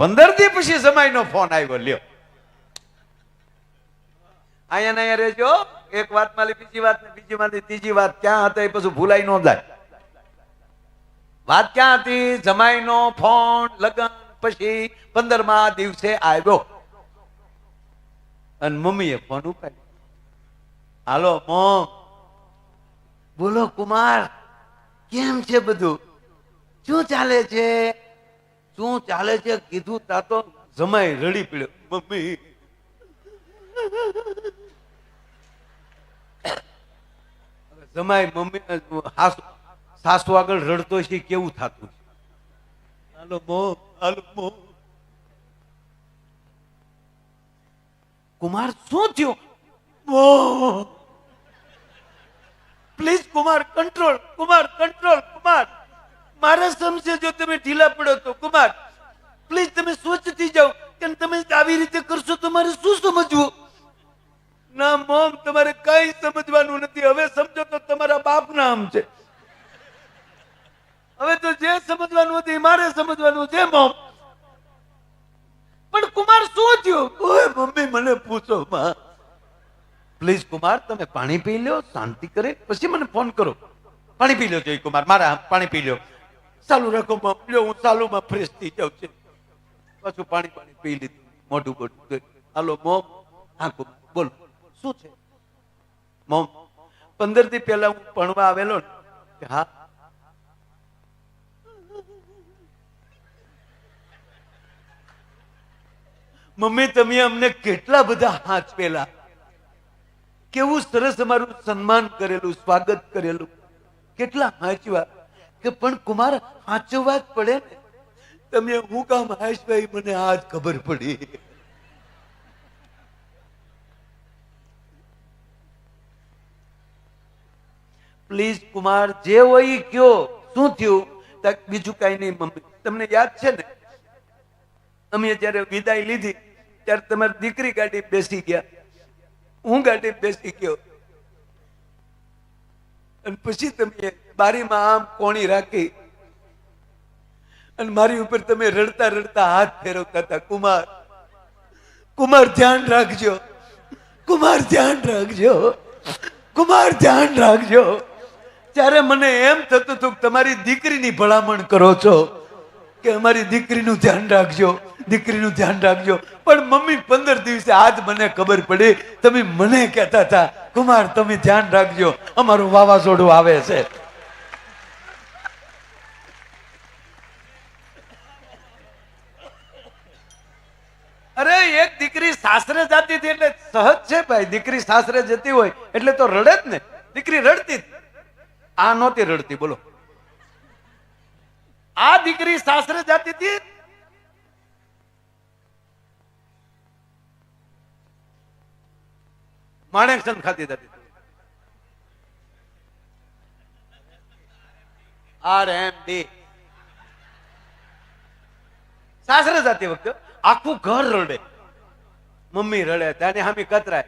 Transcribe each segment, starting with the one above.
પંદર દી પછી જમાઈનો ફોન આવ્યો, લ્યો. અહીંયા ને અહીંયા રહેજો, એક વાતમાં બીજી વાત ને બીજી માંથી ત્રીજી વાત ક્યાં હતા એ પછી ભૂલાઈ ન જાય. વાત ક્યાં હતી? જમાઈનો ફોન, લગન પછી પંદરમા દિવસે આવ્યો. અને મમ્મીએ ફોન ઉપાડ્યો. હાલો મોમ બોલો, કુમાર, કેમ છે બધું? શું ચાલે છે? શું ચાલે છે કીધું તા જમાઈ રડી પડ્યો. મમ્મી. જમાય મમ્મી સાસુ આગળ રડતો છે કેવું થતું છે? હાલો મો હાલો મો. કુમાર, શું થયું? મો. Please Kumar, control Kumar control, Kumar. મારા સમજે જો તમે ઢીલા પડો તો, કુમાર પ્લીઝ તમે સ્વચ્છ થઈ જાઓ. કે તમે આવી રીતે કરશો તો મારે શું સમજવું? ના, મોમ, તમારે કઈ સમજવાનું નથી. હવે સમજો તો તમારા બાપ નામ છે. હવે તો જે સમજવાનું હતું મારે સમજવાનું છે, મોમ. પણ કુમાર, શું થયું? ઓય, મમ્મી, મને પૂછો, માં. પ્લીઝ કુમાર, તમે પાણી પી લો શાંતિ કરે. પછી મને ફોન કરો. પાણી પી લો જોઈ કુમાર. મારા પાણી પી લો ચાલુ રાખો લ્યો હું ચાલુમાં ફ્રેશ થઈ જાઉં છે. પાછું પાણી પાણી પી લીધું, મોઢું મોઢું હાલો, મોમ હા બોલો. શું છે? મોમ, પંદરથી પહેલા હું ભણવા આવેલો ને હા? મમ્મી, તમે અમને કેટલા બધા હાથ પેલા. કેવું સરસ અમારું સન્માન કરેલું, સ્વાગત કરેલું. કેટલા હાંચવા કે પણ કુમાર હાંચવા જ પડે ને? તમે હું કામ હાશભાઈ મને આજ ખબર પડી. પ્લીઝ કુમાર, જે હોય કયો. શું થયું? બીજું કઈ નહીં, મમ્મી. તમને યાદ છે ને? અમે જયારે વિદાય લીધી, ત્યારે તમારી દીકરી ગાડી બેસી ગયા. હું ગાડી બેસી ગયો. અને પછી તમે બારીમાં આમ કોણી રાખી. અને મારી ઉપર તમે રડતા રડતા હાથ ફેરવતા હતા. કુમાર કુમાર ધ્યાન રાખજો. કુમાર ધ્યાન રાખજો. કુમાર ધ્યાન રાખજો. ત્યારે મને એમ થતું હતું કે તમારી દીકરીની ભલામણ કરો છો, કે અમારી દીકરીનું ધ્યાન રાખજો, દીકરીનું ધ્યાન રાખજો. પણ મમ્મી પંદર દિવસે આજ મને ખબર પડી. તમે મને કહેતા હતા, કુમાર, તમે ધ્યાન રાખજો. અમારું વાવાઝોડું આવે છે. અરે, એક દીકરી સાસરે જતી હતી એટલે સહજ છે ભાઈ. દીકરી સાસરે જતી હોય એટલે તો રડે જ ને. દીકરી રડતી આ નહોતી રડતી, બોલો. આ દીકરી સાસરે જતી હતી. માણેકચંદ ખાતી હતી. R M D. સાસરે જતી વખતે આખું ઘર રડે. મમ્મી રડે ત્યાંની હામી કતરાય.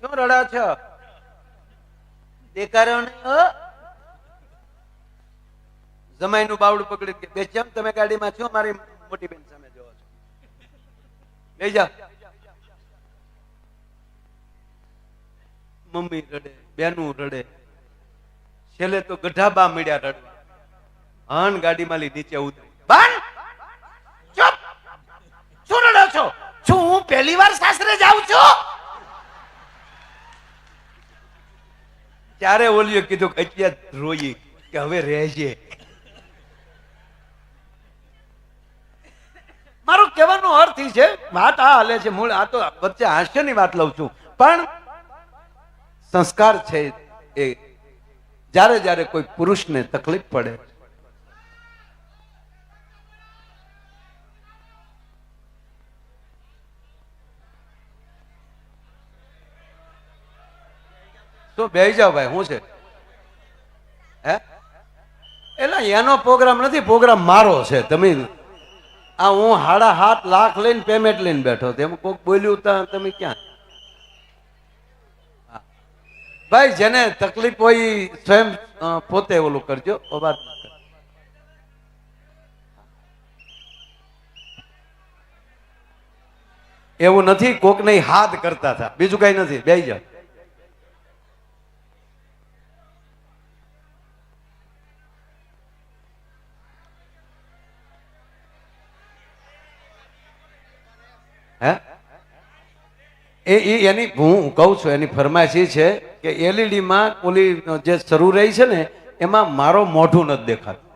શું રડા છો? જમાઈનું બાવડું પકડી બે જેમ તમે ગાડીમાં છો, મારી મોટી બેન સામે જોવો છો. લઈ જા મમ્મી રડે, બેનું રડે. છેલ્લે તો ગઢાબા મળ્યા રડવા. હન ગાડીમાં લઈ નીચે ઉતરી. બાન છો? શું હું પહેલી વાર સાસરે જાઉં છું? ત્યારે ઓલીએ કીધું કે અત્યારે રોઈ કે હવે રહેજે. મારો કહેવાનો અર્થ એ છે વાત આ હાલે છે મૂળ આ તો વચ્ચે હાસ્યની વાત લઉં છું. પણ સંસ્કાર છે એ જ્યારે જ્યારે કોઈ પુરુષને તકલીફ પડે તો બે જાઓ ભાઈ શું છે? હે? એટલે એનો પ્રોગ્રામ નથી પ્રોગ્રામ મારો છે, તમે આ હું હાડા હાથ લાખ લઈને પેમેન્ટ લઈને બેઠો તેમ કોક બોલ્યું તા તમે ક્યાં? ભાઈ, જેને તકલીફ હોય સ્વયં પોતે ઓલું કરજો વાત એવું નથી કોક નહીં હાથ કરતા હતા બીજું કઈ નથી બે જાઓ. હે? એ એની, હું કહું છું, એની ફરમાઈશ એ છે કે એલઈડીમાં ઓલી જે શરૂ રહી છે ને, એમાં મારો મોઢું નથી દેખાતું.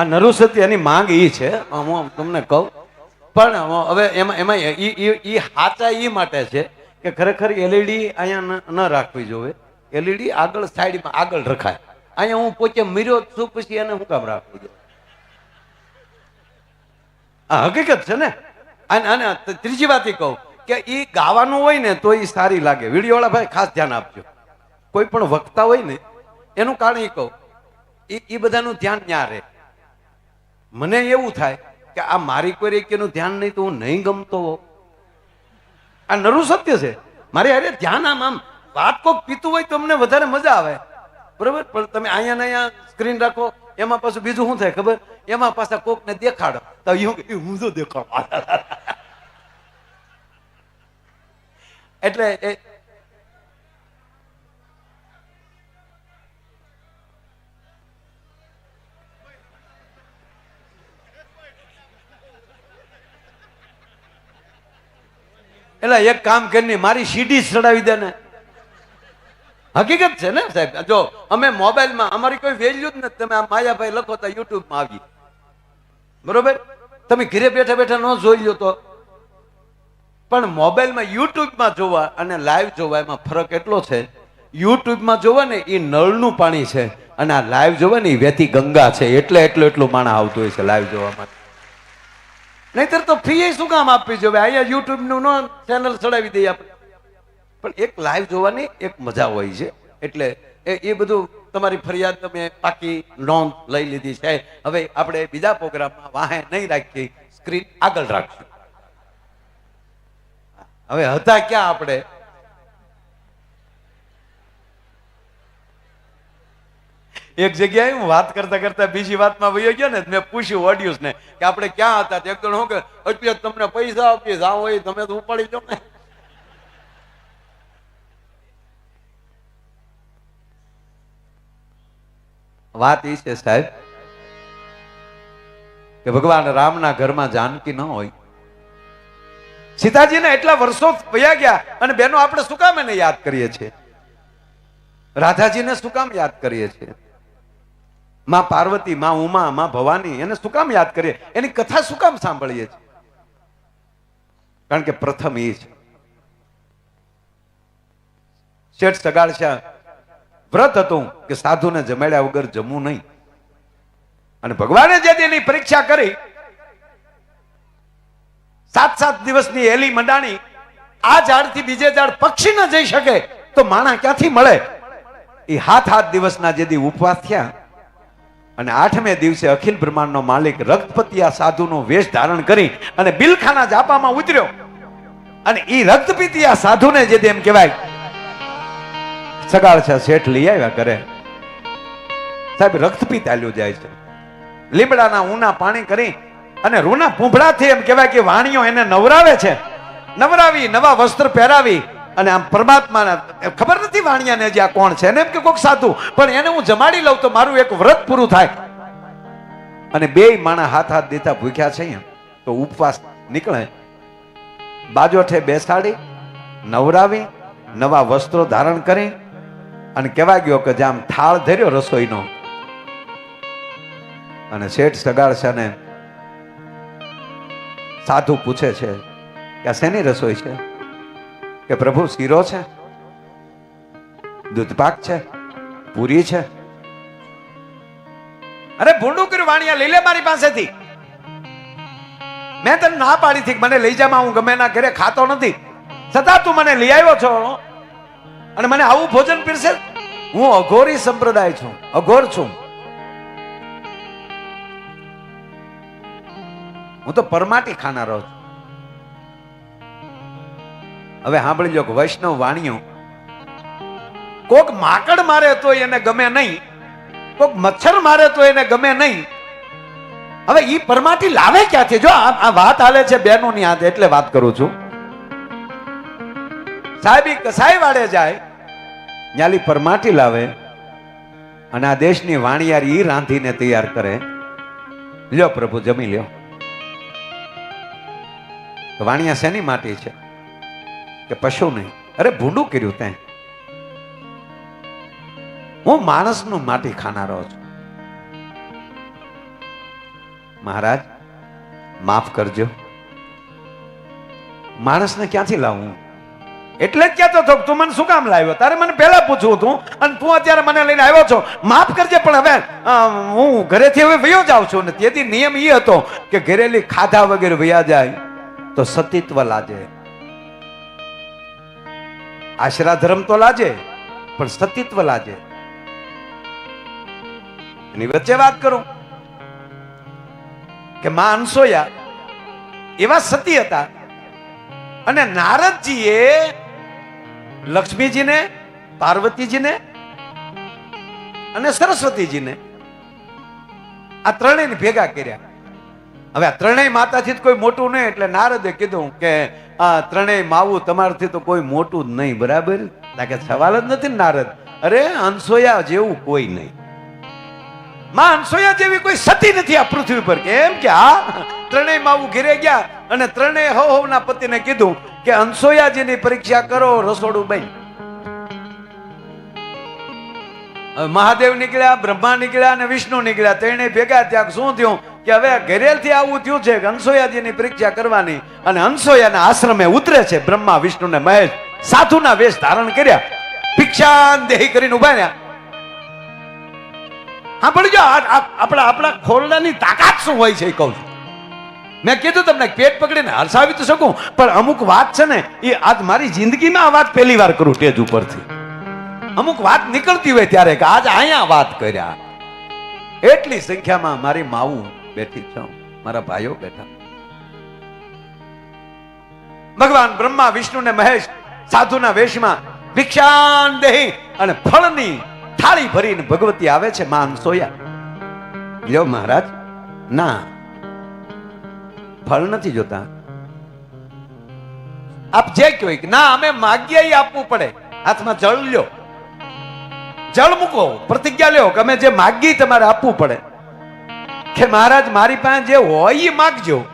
આ નરુસતી એની માંગ એ છે, હું તમને કહું. પણ હવે એમાં એમાં એ હાચા એ માટે છે કે ખરેખર એલઈડી અહીંયા ન- રાખવી જોવે એલઈડી આગળ સાઈડમાં આગળ રખાય. અહીંયા હું પોતે મીર્યો છું, પછી એને હું કામ રાખવું જોઈએ? આ હકીકત છે ને? અને અને ત્રીજી વાત એ કહું કે એ ગાવાનું હોય ને તો એ સારી લાગે. વિડીયોવાળા ભાઈ ખાસ ધ્યાન આપજો. કોઈ પણ વક્તા હોય ને, એનું કારણ એ કહું એ એ બધાનું ધ્યાન ન્યા રહે. મને એવું થાય કે આ મારી કોઈ રેકીનું ધ્યાન નહીં તો હું નહીં ગમતો હો આ નરું સત્ય છે. મારે અરે ધ્યાન આમ આમ, વાત કોક પીતું હોય તો અમને વધારે મજા આવે. બરોબર? પણ તમે અહીંયા ને અહીંયા સ્ક્રીન રાખો, એમાં પાછું બીજું શું થાય ખબર? એમાં પાછા કોકને દેખાડો. તો કે, હું તો દેખાડ? એટલે એટલે એક કામ કરીને મારી સીડી ચડાવી દે ને. હકીકત છે ને સાહેબ? જો અમે મોબાઈલમાં અમારી કોઈ વેલ્યુ જ નથી. તમે આ માયાભાઈ લખો તો યુટ્યુબમાં આવી બરોબર? તમે ઘરે બેઠા બેઠા ન જોઈ લો તો. પણ મોબાઈલમાં યુટ્યુબમાં જોવા અને લાઈવ જોવા એમાં ફરક એટલો છે, યુટ્યુબમાં જોવા ને એ નળનું પાણી છે અને આ લાઈવ જોવા ને એ વેતી ગંગા છે, એટલે એટલું એટલું માણા આવતું હોય છે લાઈવ જોવા માટે. નહીતર તો ફી શું કામ આપવી જોઈએ? અહીંયા યુટ્યુબનું ન ચેનલ ચડાવી દઈએ આપણે. પણ એક લાઈવ જોવાની એક મજા હોય છે, એટલે એ બધું તમારી ફરિયાદ તમે પાકી નોંધ લઈ લીધી છે. હવે આપણે બીજા પ્રોગ્રામમાં વાહે નહીં રાખીએ, સ્ક્રીન આગળ રાખશું હવે હતા ક્યાં આપણે? એક જગ્યાએ હું વાત કરતા કરતા બીજી વાતમાં વયો ગયો ને, મેં પૂછ્યું ઓડિયન્સ ને કે આપણે ક્યાં હતા? એક જણ હું કે, અત્યારે તમને પૈસા આપીએ હોય તમે તો ઉપાડી દો ને. વાત એ છે સાહેબ કે ભગવાન રામના ઘરમાં જાનકી ન હોય. સીતાજીને એટલા વર્ષો વયા ગયા અને બેનો આપણે શું કામ એને યાદ કરીએ છીએ? રાધાજીને શું કામ યાદ કરીએ છીએ? માં પાર્વતી, માં ઉમા, માં ભવાની, એને શું કામ યાદ કરીએ? એની કથા શું કામ સાંભળીએ છીએ? કારણ કે પ્રથમ એ છે. શેઠ સગાડશા વ્રત હતું કે સાધુને જમાડ્યા વગર જમવું નહીં. અને ભગવાને જે તેની પરીક્ષા કરી સાત સાત દિવસની એલી મંડાણી, આ ઝાડથી બીજે ઝાડ પક્ષી ન જઈ શકે તો માણા ક્યાંથી મળે? એ હાથ હાથ દિવસના જે ઉપવાસ થયા અને આઠમે દિવસે અખિલ બ્રહ્માંડનો માલિક રક્તપતિયા સાધુનો વેશ ધારણ કરી અને બિલખાના જાપામાં ઉતર્યો. અને એ રક્તપિતિયા સાધુને જે એમ કહેવાય સગાળ છે, શેઠ લઈ આવ્યા કરે સાહેબ રક્તપિત આલ્યું જાય છે. લીમડાના ઊના પાણી કરી અને રૂના પૂંભળાથી એમ કહેવાય કે વાણીઓ એને નવરાવે છે. નવરાવી, નવા વસ્ત્ર પહેરાવી અને આમ પરમાત્માના ખબર નથી વાણિયાને જે આ કોણ છે? એને એમ કે કોક સાધુ, પણ એને હું જમાડી લઉં તો મારું એક વ્રત પૂરું થાય. અને બે માણા હાથ હાથ દેતા ભૂખ્યા છે તો ઉપવાસ નીકળે. બાજોઠે બેસાડી, નવરાવી, નવા વસ્ત્રો ધારણ કરી અને કહેવા ગયો કે જામ થાળ ધર્યો રસોઈનો. અને શેઠ સગાડશાને સાધુ પૂછે છે કે શેની રસોઈ છે? કે પ્રભુ શીરો છે? દૂધપાક છે? પૂરી છે? અરે ભૂંડું કર્યું વાણિયા, લઈ લે મારી પાસેથી. મેં તને ના પાડી હતી મને લઈ જામાં હું ગમે ના ઘરે ખાતો નથી. છતાં તું મને લઈ આવ્યો છો. અને મને આવું ભોજન પીરસે હું અઘોરી સંપ્રદાય છું, અઘોર છું. હું તો પરમાટી ખાનારો છું. હવે સાંભળી લો વૈષ્ણવ વાણીઓ, કોક માકડ મારે તો એને ગમે નહીં, કોક મચ્છર મારે તો એને ગમે નહીં. હવે ઈ પરમાટી લાવે ક્યાંથી? જો આ વાત હાલે છે બહેનોની હાથે, એટલે વાત કરું છું. સાહેબ કસાઈ વાડે જાય ન્યાલી પરમાટી લાવે અને આ દેશની વાણિયાર ઈ રાંધીને તૈયાર કરે. લ્યો પ્રભુ, જમી લ્યો. વાણિયા શેની માટી છે? કે પશુ નહીં? અરે, ભૂંડું કર્યું તે હું માણસનું માટી ખાનારો છું. મહારાજ, માફ કરજો. માણસને ક્યાંથી લાવું? એટલે જ કહેતો હતો તું મને શું કામ લાવ્યો? તારે મને પહેલા પૂછવું હતું, અને તું અત્યારે મને લઈને આવ્યો છો. માફ કરજે, પણ હવે હું ઘરેથી હવે વયો જાઉં છું ને, તેથી નિયમ એ હતો કે ઘરેલી ખાધા વગેરે વયા જાય તો સતીત્વ લાજે. આશરા ધર્મ તો લાજે, પણ સતીત્વ લાજે. એની વચ્ચે વાત કરું કે માં અનસોયા એવા સતી હતા અને નારદજીએ લક્ષ્મીજીને, પાર્વતીજીને અને સરસ્વતીજીને આ ત્રણેયને ભેગા કર્યા. હવે આ ત્રણેય માતાથી કોઈ મોટું નહીં, એટલે નારદે કીધું કે આ ત્રણેય માવું તમારથી તો કોઈ મોટું જ નહીં, બરાબર? કે સવાલ જ નથી નારદ. અરે, અનસોયા જેવું કોઈ નહીં. માં અનસોયા જેવી કોઈ સતી નથી આ પૃથ્વી પર. કેમ કે આ ત્રણેય માવું ઘેરે ગયા અને ત્રણેય હો હોના પતિને કીધું કે અનસોયાજીની પરીક્ષા કરો, રસોડું બન મહાદેવ નીકળ્યા, બ્રહ્મા નીકળ્યા અને વિષ્ણુ નીકળ્યા. તેને ભેગા ત્યાં શું થયું? કે હવે ઘરેલથી આવું થયું છે કે અનસોયાજીની પરીક્ષા કરવાની અને અંસોયાના આશ્રમે ઉતરે છે બ્રહ્મા, વિષ્ણુ ને મહેશ. સાધુના વેશ ધારણ કર્યા. ભિક્ષાન દેહી કરીને ઊભા રહ્યા. હા પણ જો આપણા આપણા ખોરડાની તાકાત શું હોય છે કહું છું. મેં કીધું તમને, પેટ પકડીને હરસાવી તો શકું, પણ અમુક વાત છે ને, એ આજ મારી જિંદગીમાં આ વાત પહેલી વાર કરું ટેજ ઉપરથી. અમુક વાત નીકળતી હોય ત્યારે કે આજ અહીંયા વાત કર્યા. એટલી સંખ્યામાં મારી માવું બેઠી છે. મારા ભાઈઓ બેઠા. ભગવાન બ્રહ્મા, વિષ્ણુ ને મહેશ સાધુના વેશમાં ભિક્ષાન દેહી અને ફળની થાળી ભરીને ભગવતી આવે છે, માન સોયા. લ્યો મહારાજ, ના. ફળ નથી જોતા. આપ જે કહો ના, અમે માગ્યા આપવું પડે. હાથમાં જળ લ્યો. જળ મૂકો, પ્રતિજ્ઞા લ્યો કે અમે જે માગી તમારે આપવું પડે. કે મહારાજ, મારી પાસે જે હોય એ માગજો.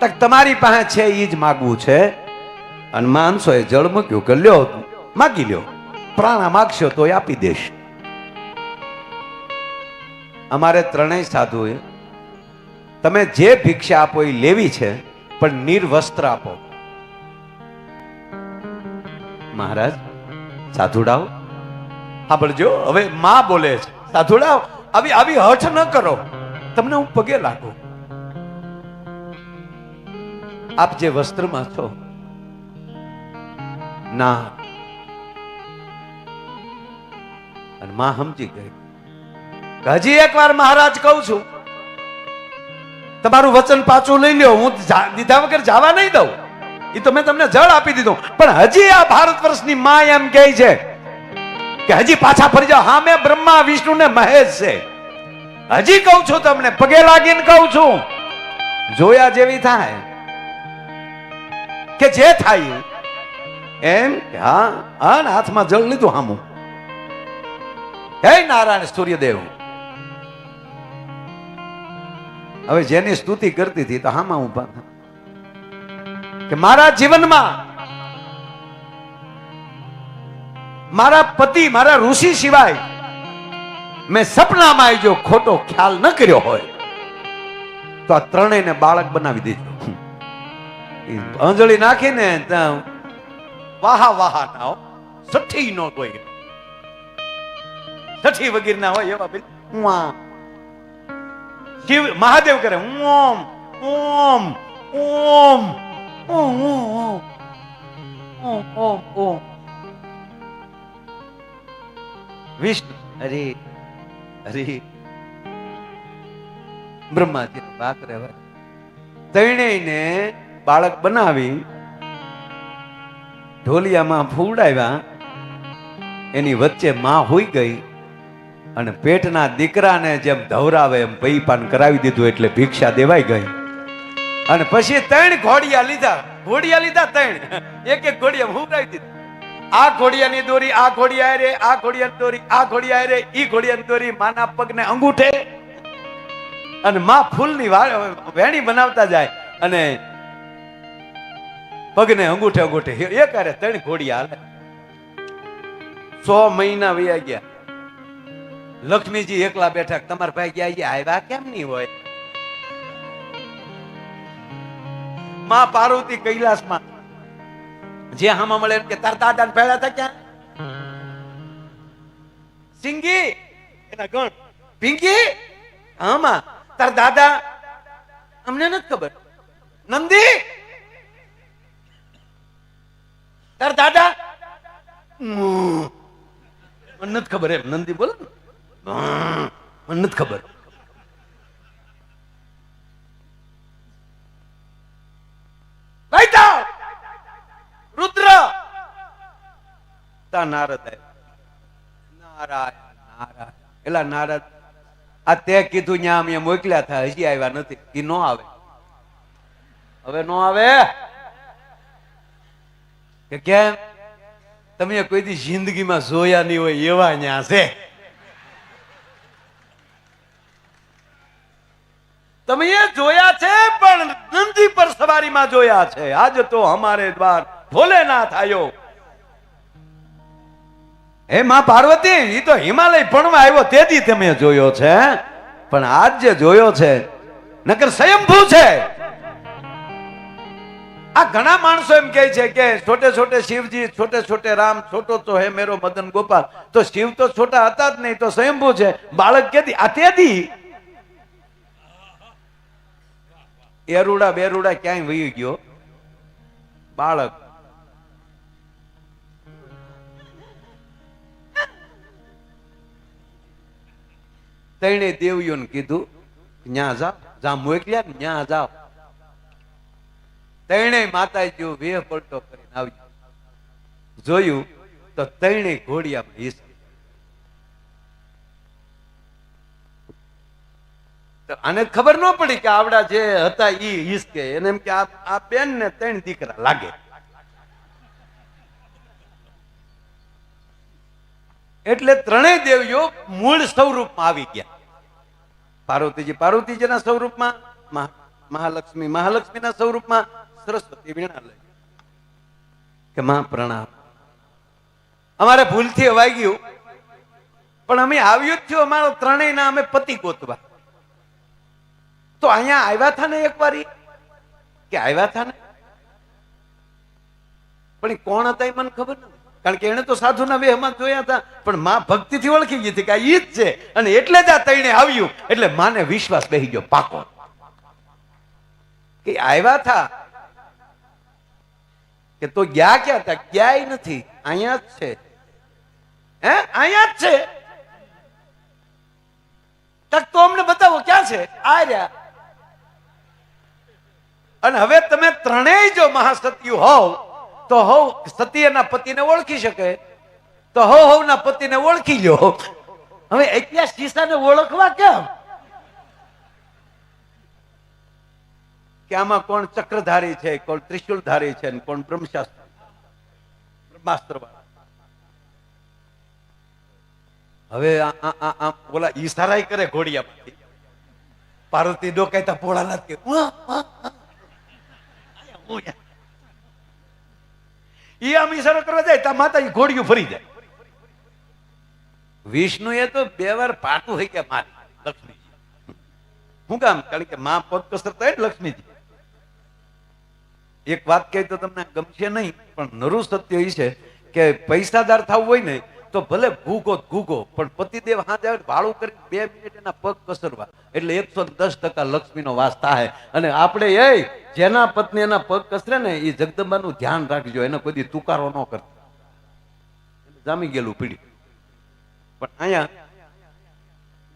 તક તમારી પાસે છે એ જ માગવું છે. અને માનસો એ જળ મૂક્યું કે લ્યો, માગી લ્યો. પ્રાણા માગશો તો એ આપી દેશ. અમારે ત્રણેય સાધુએ તમે જે ભિક્ષા આપો એ લેવી છે, પણ નિર્વસ્ત્ર આપો. મહારાજ, સાધુડાઓ. સાંભળજો હવે માં બોલે છે. સાધુડાઓ, આવી આવી હઠ ન કરો. તમને હું પગે લાગુ. આપ જે વસ્ત્રમાં છો, ના. અને માં સમજી ગઈ. હજી એકવાર મહારાજ કહું છું તમારું વચન પાછું લઈ લ્યો. હું દીધા વગર જવા નહીં દઉં. એ તો મેં તમને જળ આપી દીધું. પણ હજી આ ભારત વર્ષની માં એમ કહે છે કે હજી પાછા ફરી જાઓ. હા, મેં બ્રહ્મા, વિષ્ણુ ને મહેશ છે. હજી કહું છું તમને, પગે લાગીને કહું છું. જોયા જેવી થાય. કે જે થાય એમ હા હા, હાથમાં જળ લીધું હામું. હે નારાયણ સૂર્યદેવ હવે જેની સ્તુતિ કરતી હતી તો હામાં ઊભા થા. કે મારા જીવનમાં મારા પતિ, મારા ઋષિ સિવાય મેં સપનામાં જો ખોટો ખ્યાલ ન કર્યો હોય, તો આ ત્રણેયને બાળક બનાવી દેજો અંજળી નાખીને વાહા વાહા ના હો, સઠ્ઠી નો કોઈ સઠ્ઠી વગેરે ના હોય એવા હું ઉઆ. શિવ મહાદેવ કરે ઓમ ઓમ ઓમ ઓમ ઓમ ઓમ ઓમ ઓમ વિષ્ણુ, અરે અરે બ્રહ્માજી વાત રહેવાય ત્રણેયને બાળક બનાવી, ઢોલિયામાં ફૂડાવ્યા એની વચ્ચે માં હોઈ ગઈ અને પેટના દીકરાને જેમ ધવરાવે એમ પૈપાન કરાવી દીધું એટલે ભિક્ષા દેવાઈ ગઈ. અને પછી ત્રણ ઘોડિયા લીધા. ઘોડિયા લીધા ત્રણ. એક એક ઘોડિયા હુંરાવી દીધું. આ ઘોડિયાની દોરી, આ ઘોડિયા રે આ ઘોડિયાની દોરી, આ ઘોડિયા રે ઈ ઘોડિયાની દોરી માના પગને અંગૂઠે. અને માં ફૂલની વેણી બનાવતા જાય અને પગને અંગૂઠે અંગૂઠે. એક અરે ત્રણ ઘોડિયા હાલે. સો મહિના વયા ગયા. લક્ષ્મીજી એકલા બેઠા તમારા ભાઈ ગયા આવ્યા? કેમ નહીં હોય? માં પાર્વતી કૈલાસમાં. જે હામાં મળે કે તાર દાદા ભેળા હતા ક્યાં? સિંગી! એના ગણ. પિંકી? હામાં. તાર દાદા? અમને નથી ખબર. નંદી? તાર દાદા? નથી ખબર એમ. નંદી બોલો ને. મને નથી ખબર. રુદ્ર! નારદ. નારાયણ નારાયણ. એલા નારદ, આ તે કીધું ન્યા અમે મોકલ્યા હતા હજી આવ્યા નથી. એ નો આવે. હવે નો આવે? કે કેમ? તમે કોઈ દી જિંદગીમાં જોયા નહીં હોય એવા ન્યા છે. તમે એ જોયા છે, પણ નંદી પર સવારીમાં જોયા છે. આજ તો અમારે દ્વાર ભોલેનાથ આયો હે માં પાર્વતી એ તો હિમાલય ભણવા આવ્યો, તેથી તમે જોયો છે પણ આજ જે જોયો છે, નકર સ્વયંભૂ છે. આ ઘણા માણસો એમ કહે છે કે છોટે છોટે શિવજી, છોટે છોટે રામ, છોટો તો હે મેરો મદન ગોપાલ. તો શિવ તો છોટા હતા જ નહીં, તો સ્વયંભૂ છે. બાળક કેદી આ તેથી એરુડા બેરુડા ક્યાંય વહી ગયો? બાળક. તેણે દેવીઓને કીધું, ન્યા જાઓ જા મોકલ્યા ને ન્યા જાઓ તેણે માતાજીઓ વેહ પલટો કરીને આવ્યો જોયું તો તેણે ઘોડિયામાં તો આને ખબર ન પડી કે આવડા જે હતા ઈ હિસકે એને એમ કે આ બેન ને ત્રણ દીકરા લાગે. એટલે ત્રણેય દેવીઓ મૂળ સ્વરૂપમાં આવી ગયા. પાર્વતીજી પાર્વતીજીના સ્વરૂપમાં મહાલક્ષ્મી મહાલક્ષ્મીના સ્વરૂપમાં, સરસ્વતી વીણા લઈ કે માં પ્રણામ અમારે ભૂલથી અવાઈ ગયું. પણ અમે આવ્યું જ થયું અમારો ત્રણેયના અમે પતિ ગોતવા. તો અહીંયા આવ્યા હતા ને એક વાર? કે આવ્યા હતા ને? પણ કોણ હતા એ મને ખબર નથી. કારણ કે એને તો સાધુના વેહમાં જોયા હતા, પણ માં ભક્તિથી ઓળખી ગઈ હતી કે આ ઈ છે. અને એટલે જ આ તૈણે આવ્યું. એટલે માને વિશ્વાસ બેહી ગયો પાકો. કે આવ્યા હતા કે તો ગયા ક્યાં હતા? ક્યાંય નથી. અહીંયા જ છે. હે? અહીંયા જ છે. તક તો અમને બતાવો, ક્યાં છે? આ રહ્યા. અને હવે તમે ત્રણેય જો મહાસત્યુ હોવ, તો હોવ સતી એના પતિને ઓળખી શકે. તો હો હવના પતિને ઓળખી લ્યો. હવે એકલા શીશાને ઓળખવા કેમ? કે આમાં કોણ ચક્રધારી છે, કોણ ત્રિશુલધારી છે કોણ બ્રહ્મશાસ્ત્ર. બ્રહ્માસ્ત્ર હવે ઓલા ઈશારા કરે ઘોડિયા પાર્વતી ડોકાયતા પોળા નથી. ઈ આમ કરવા જાય ત્યાં માતાજી ઘોડિયું ફરી જાય. વિષ્ણુ એ તો બે વાર પાટું હોય કે મારી, લક્ષ્મીજી. શું કામ કારણ કે માં પદ કસરતા થાય લક્ષ્મીજી. એક વાત કહી તો તમને ગમશે નહીં, પણ નરુ સત્ય એ છે કે પૈસાદાર થવું હોય ને તો ભલે ભૂગો ભૂગો, પણ પતિદેવ હાથે આવે ભાડું કરી બે મિનિટ એના પગ કસરવા. એટલે એકસો દસ ટકા લક્ષ્મીનો વાસ થાય. અને આપણે એ જેના પત્ની એના પગ કસરે ને એ જગદંબાનું ધ્યાન રાખજો, એને કોઈ તુકારો ન કરતા. જામી ગયેલું પીડી પણ અહીંયા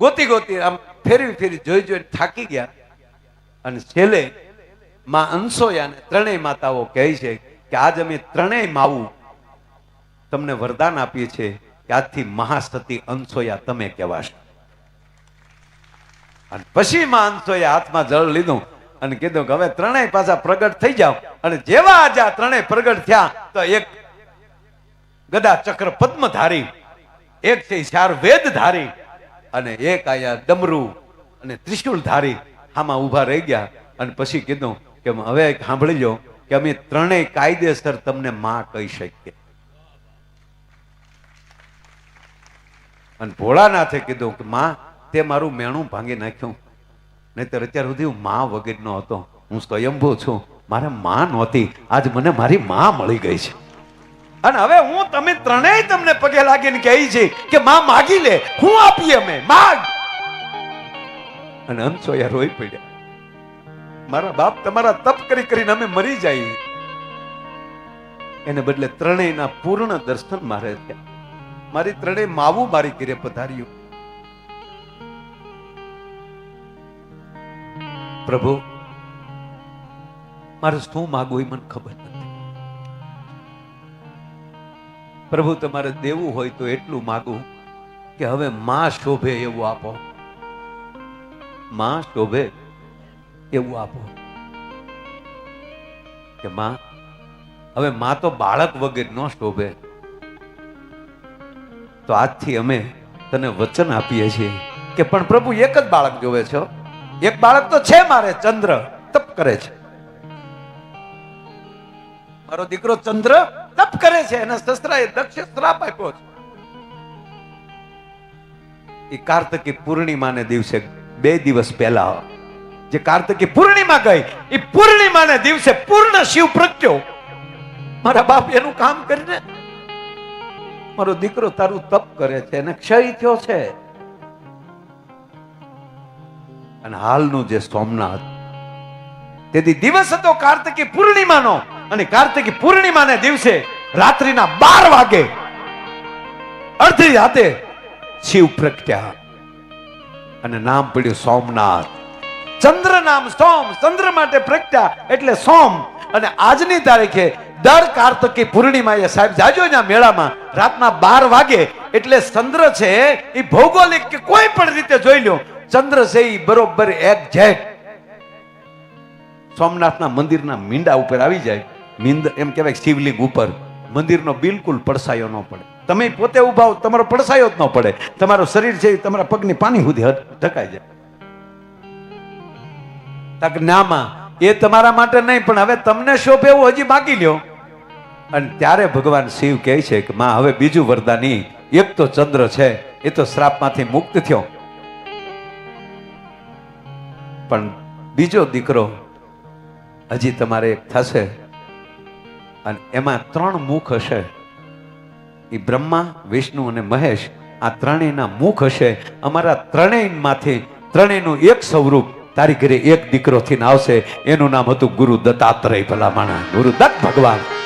ગોતી ગોતી આમ ફેરવી ફેરી જોઈ જોઈ થાકી ગયા. અને છેલ્લે માં અંશોયાને ત્રણેય માતાઓ કહે છે કે, આજ અમે ત્રણેય માવું તમને વરદાન આપીએ છીએ. આજથી મહાસતી અંશોયા તમે કહેવાશો. અને પછી માં હાથમાં જળ લીધું અને કીધું કે હવે ત્રણેય પાછા પ્રગટ થઈ જાવ અને જેવા આજે આ ત્રણેય પ્રગટ થયા, તો એક ગદા ચક્ર પદ્મધારી, એક છે ચાર વેદ ધારી અને એક આયા ડમરું અને ત્રિશુલ ધારી આમાં ઊભા રહી ગયા. અને પછી કીધું કે હવે સાંભળી લો કે અમે ત્રણેય કાયદેસર તમને માં કહી શકીએ. અને ભોળાનાથે કીધું કે, માં, તે મારું મેણું ભાંગી નાખ્યું. નહીતર અત્યાર સુધી હું માં વગરનો હતો. હું સ્વયંભૂ છું. મારે માં નહોતી. આજ મને મારી માં મળી ગઈ છે. અને હવે હું તમે ત્રણેય તમને પગે લાગીને કહી છે કે, માં, માગી લે. હું આપીએ અમે. માગ. અને અંશોયા રોઈ પડ્યા. મારા બાપ તમારા તપ કરી કરીને અમે મરી જઈએ એને બદલે ત્રણેયના પૂર્ણ દર્શન મારે થયા. મારી ત્રણેય માવું મારી ઘરે પધાર્યું. પ્રભુ, મારે શું માગવું એ મને ખબર નથી. પ્રભુ, તમારે દેવું હોય તો એટલું માગું કે હવે માં શોભે એવું આપો. માં શોભે એવું આપો. કે માં, હવે માં તો બાળક વગર ન શોભે. તો આજથી અમે તને વચન આપીએ છીએ કે પણ પ્રભુ એક જ બાળક જોવે છો એક બાળક તો છે મારે, ચંદ્ર. તપ કરે છે. મારો દીકરો ચંદ્ર તપ કરે છે, એના શસ્ત્રાએ દક્ષ શ્રાપ આપ્યો છે. એ કાર્તકી પૂર્ણિમાને દિવસે બે દિવસ પહેલા જે કાર્તકી પૂર્ણિમા ગઈ, એ પૂર્ણિમાને દિવસે પૂર્ણ શિવ પ્રગટ્યો. મારા બાપ એનું કામ કરીને મારો દીકરો તારું તપ કરે છે અને ક્ષય થયો છે. અને હાલનું જે સોમનાથ, તેથી દિવસ હતો કાર્તિકી પૂર્ણિમાનો, અને કાર્તિકી પૂર્ણિમાને દિવસે રાત્રિના બાર વાગે અડધી રાતે શિવ પ્રગટ્યા. અને નામ પડ્યું સોમનાથ. ચંદ્ર નામ સોમ, ચંદ્ર માટે પ્રગટ્યા એટલે સોમ. અને આજની તારીખે દર કાર્તકી પૂર્ણિમાએ સાહેબ જાજોના મેળામાં રાતના બાર વાગે, એટલે ચંદ્ર છે એ ભૌગોલિક કે કોઈ પણ રીતે જોઈ લો ચંદ્ર છે એ બરોબર એક જેટ. સોમનાથના મંદિરના મીંડા ઉપર આવી જાય, મીંદ એમ કહેવાય શિવલિંગ ઉપર. મંદિરનો બિલકુલ પડસાયો ન પડે. તમે પોતે ઊભા તમારો પડસાયો જ ન પડે. તમારું શરીર છે એ તમારા પગની પાણી સુધી ઢકાઈ જાય. તક નામાં, એ તમારા માટે નહીં, પણ હવે તમને શોભે એવું હજી માગી લ્યો. અને ત્યારે ભગવાન શિવ કહે છે કે, માં, હવે બીજું વરદાન એક તો ચંદ્ર છે, એ તો શ્રાપમાંથી મુક્ત થયો. પણ બીજો દીકરો, હજી તમારે એક થશે. અને એમાં ત્રણ મુખ હશે. એ બ્રહ્મા, વિષ્ણુ અને મહેશ, આ ત્રણેયના મુખ હશે. અમારા ત્રણેયમાંથી ત્રણેયનું એક સ્વરૂપ તારી ઘરે એક દીકરો થઈને આવશે. એનું નામ હતું ગુરુ દત્તાત્રેય ભલા માણા ગુરુ દત્ત ભગવાન.